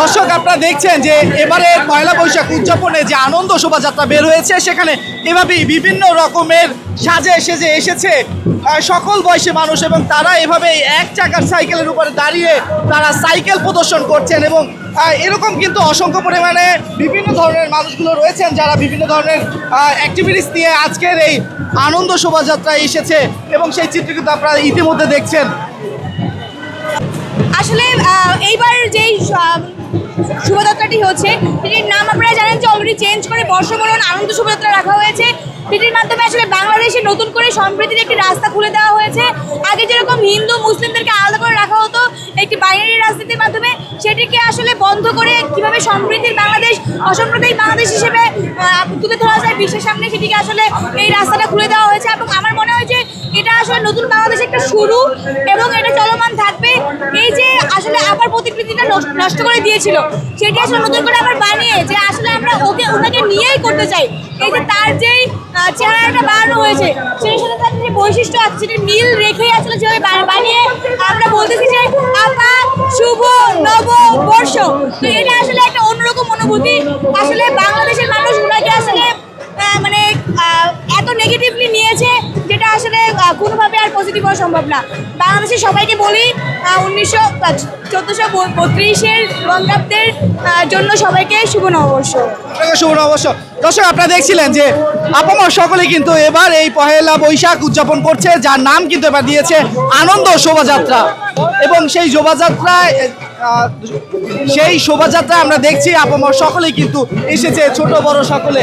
দর্শক, আপনারা দেখছেন যে এবারে পয়লা বৈশাখ উদযাপনে যে আনন্দ শোভাযাত্রা বের হয়েছে, সেখানে এভাবেই বিভিন্ন রকমের সাজে সেজে এসেছে। সকল বয়সী মানুষ এবং তারা এভাবে এক চাকার সাইকেলের উপরে দাঁড়িয়ে তারা সাইকেল প্রদর্শন করছেন এবং এরকম কিন্তু অসংখ্য পরিমাণে বিভিন্ন ধরনের মানুষগুলো রয়েছেন যারা বিভিন্ন ধরনের অ্যাক্টিভিটিস নিয়ে আজকের এই আনন্দ শোভাযাত্রায় এসেছে এবং সেই চিত্র কিন্তু আপনারা ইতিমধ্যে দেখছেন। আসলে যেই শোভাযাত্রাটি হচ্ছে সেটির নাম আপনারা জানেন যে অলরেডি চেঞ্জ করে বর্ষবরণ আনন্দ শোভাযাত্রা রাখা হয়েছে। সেটির মাধ্যমে আসলে বাংলাদেশে নতুন করে সম্প্রীতির একটি রাস্তা খুলে দেওয়া হয়েছে। আগে যেরকম হিন্দু, মুসলিমদেরকে আলাদা করে রাখা হতো, একটি বাইনারি রাজনীতির মাধ্যমে, সেটিকে আসলে বন্ধ করে কীভাবে সম্প্রীতির বাংলাদেশ, অসাম্প্রদায়িক বাংলাদেশ হিসেবে তুলে ধরা যায়, বিশ্বের সামনে সেটিকে আসলে এই রাস্তাটা খুলে দেওয়া হয়েছে। এবং আমার মনে হয় যে এটা আসলে নতুন বাংলাদেশের একটা শুরু এবং এটা চলমান থাকবে। এই যে আসলে আবার প্রতিকৃতিটা নষ্ট- নষ্ট করে দিয়েছিল, সেটি আসলে নতুন করে আবার বানিয়ে, যে আসলে আমরা ওকে, ওনাকে নিয়েই করতে চাই। এই যে তার যেই চেহারাটা বানানো হয়েছে, সেই সাথে তার যে বৈশিষ্ট্য আছে, সেটা মিল রেখেই আসলে যেভাবে বানিয়ে আমরা বলতেছি যে আপা শুভ নব বর্ষ। তো এটা আসলে একটা অন্যরকম অনুভূতি। আসলে বাংলাদেশের মানুষ ওনাকে আসলে মানে এত নেগেটিভলি কোনোভাবে আর পজিটিভ হওয়া সম্ভব না। বাংলাদেশের সবাইকে বলি উনিশশো চোদ্দোশো বত্রিশের বঙ্গাব্দের জন্য সবাইকে শুভ নববর্ষ। শুভ অবশ্য দর্শক আপনারা দেখছিলেন যে আপামর সকলে কিন্তু এবার এই পহেলা বৈশাখ উদযাপন করছে যার নাম কিন্তু এবার দিয়েছে আনন্দ শোভাযাত্রা। এবং সেই শোভাযাত্রায় সেই শোভাযাত্রা আমরা দেখছি আপামর সকলেই কিন্তু এসেছে ছোট বড় সকলে।